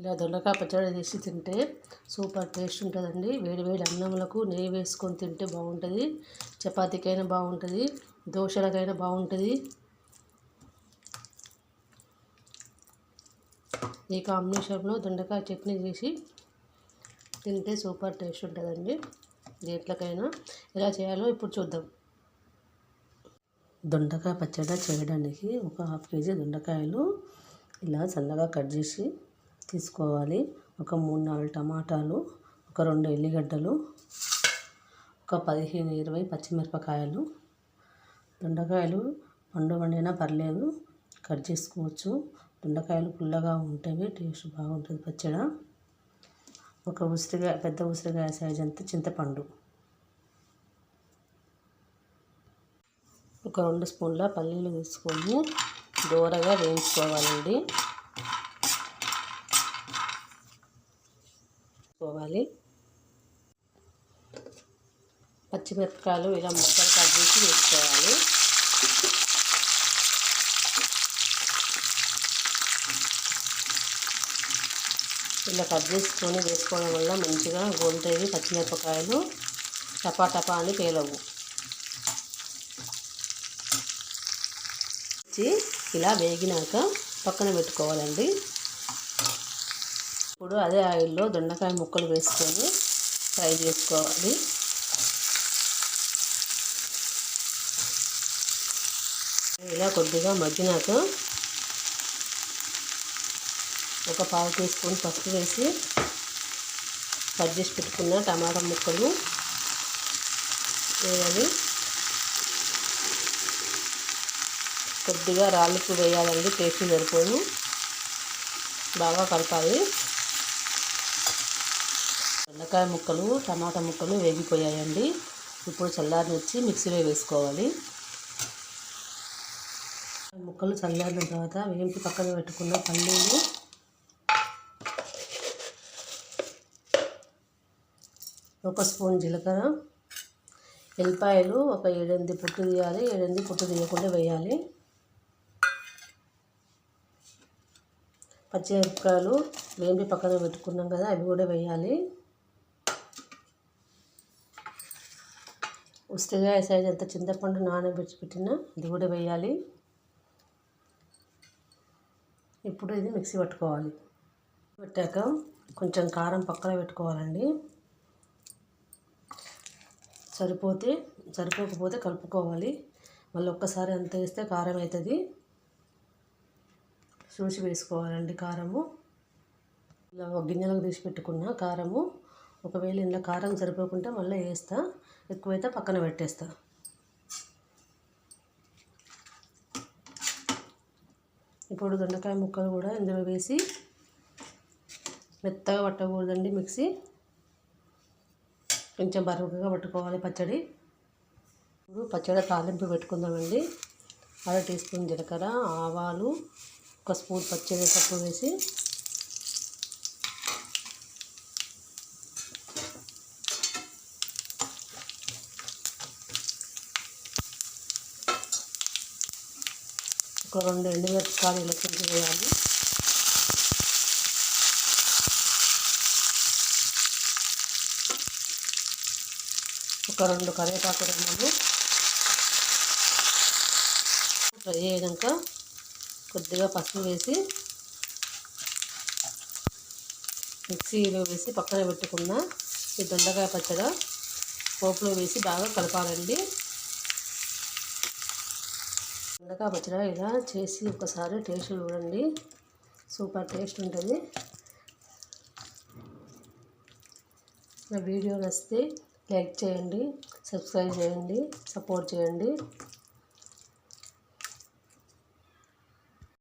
ఇలా దొండకాయ పచ్చడి చేసి తింటే సూపర్ టేస్ట్ ఉంటుందండి. వేడి వేడి అన్నంలకు నెయ్యి వేసుకొని తింటే బాగుంటుంది. చపాతీకైనా బాగుంటుంది. దోశలకైనా బాగుంటుంది. ఈ కాంబినేషన్లో దొండకాయ చట్నీ చేసి తింటే సూపర్ టేస్ట్ ఉంటుందండి. దేంట్లోకైనా ఎలా చేయాలో ఇప్పుడు చూద్దాం. దొండకాయ పచ్చడి చేయడానికి ఒక హాఫ్ కేజీ దొండకాయలు ఇలా సన్నగా కట్ చేసి తీసుకోవాలి. ఒక మూడు నాలుగు టమాటాలు ఒక రెండు ఎల్లిగడ్డలు ఒక పదిహేను ఇరవై పచ్చిమిరపకాయలు. దొండకాయలు పండు వండినా పర్లేదు కట్ చేసుకోవచ్చు. దొండకాయలు పుల్లగా ఉంటే టేస్ట్ బాగుంటుంది పచ్చడి. ఒక ఉసిరికాయ పెద్ద ఉసిరికాయ సైజ్ అంత చింతపండు. ఒక రెండు స్పూన్ల పల్లీలు తీసుకొని దూరగా వేయించుకోవాలండి. వేసుకోవాలి. పచ్చిమిరపకాయలు ఇలా ముక్కలు కట్ చేసి వేసుకోవాలి. ఇలా కట్ చేసుకొని వేసుకోవడం వల్ల మంచిగా గోలుతాయి పచ్చిమిరపకాయలు టపా టపా అని పేలవు. ఇలా వేగినాక పక్కన పెట్టుకోవాలండి. ఇప్పుడు అదే ఆయిల్లో దొండకాయ ముక్కలు వేసుకొని ఫ్రై చేసుకోవాలి. ఇలా కొద్దిగా మగ్గినాక ఒక పావు టీ స్పూన్ పసుపు వేసి కట్ చేసి పెట్టుకున్న టమాటా ముక్కలు వేయాలి. కొద్దిగా రాళ్ళు వేయాలండి టేస్ట్ సరిపోదు. బాగా కలపాలి. బెండకాయ ముక్కలు టమాటా ముక్కలు వేగిపోయాయండి. ఇప్పుడు చల్లారిని వచ్చి మిక్సీలో వేసుకోవాలి. ముక్కలు చల్లారిన తర్వాత వేంపి పక్కన పెట్టుకున్న పల్లీలు ఒక స్పూన్ జీలకర్ర ఎల్లిపాయలు ఒక ఏడెనిమిది పుట్టు తీయాలి. ఏడెనిమిది పుట్టు తీయకుండా వేయాలి. పచ్చిమిరపకాయలు వేంపి పక్కన పెట్టుకున్నాం కదా అవి కూడా వేయాలి. ఉసిరికాయ సైజ్ అంత చింతపండు నానబెట్టి పెట్టిన ఇది కూడా వేయాలి. ఇప్పుడు ఇది మిక్సీ పట్టుకోవాలి. పెట్టాక కొంచెం కారం పక్కన పెట్టుకోవాలండి. సరిపోతే సరిపోకపోతే కలుపుకోవాలి. మళ్ళీ ఒక్కసారి అంత వేస్తే కారం అవుతుంది. చూసి వేసుకోవాలండి కారము. ఇలా ఒక గిన్నెలకు తీసి పెట్టుకున్న కారము. ఒకవేళ ఇందులో కారం సరిపోకుంటే మళ్ళీ వేస్తా. ఎక్కువైతే పక్కన పెట్టేస్తా. ఇప్పుడు దొండకాయ ముక్కలు కూడా ఇందులో వేసి మెత్తగా పట్టకూడదండి మిక్సీ. కొంచెం బరువుగా పట్టుకోవాలి పచ్చడి. ఇప్పుడు పచ్చడి తాలింపు పెట్టుకుందామండి. అర టీ స్పూన్ జీలకర్ర ఆవాలు ఒక స్పూన్ పప్పు వేసి ఒక రెండు ఎండుమిరపకాయలు ఇలా వేయాలి. ఒక రెండు కరివేపాకు రెమ్మలు. ఫ్రై అయ్యాక కొద్దిగా పసుపు వేసి మిక్సీలో వేసి పక్కన పెట్టుకున్న ఈ దొండకాయ పచ్చడ పోపులో వేసి బాగా కలపాలండి. దొండకాయ పచ్చడి ఇలా చేసి ఒకసారి టేస్ట్ చూడండి. సూపర్ టేస్ట్ ఉంటుంది. నా వీడియో నచ్చితే లైక్ చేయండి సబ్స్క్రైబ్ చేయండి సపోర్ట్ చేయండి.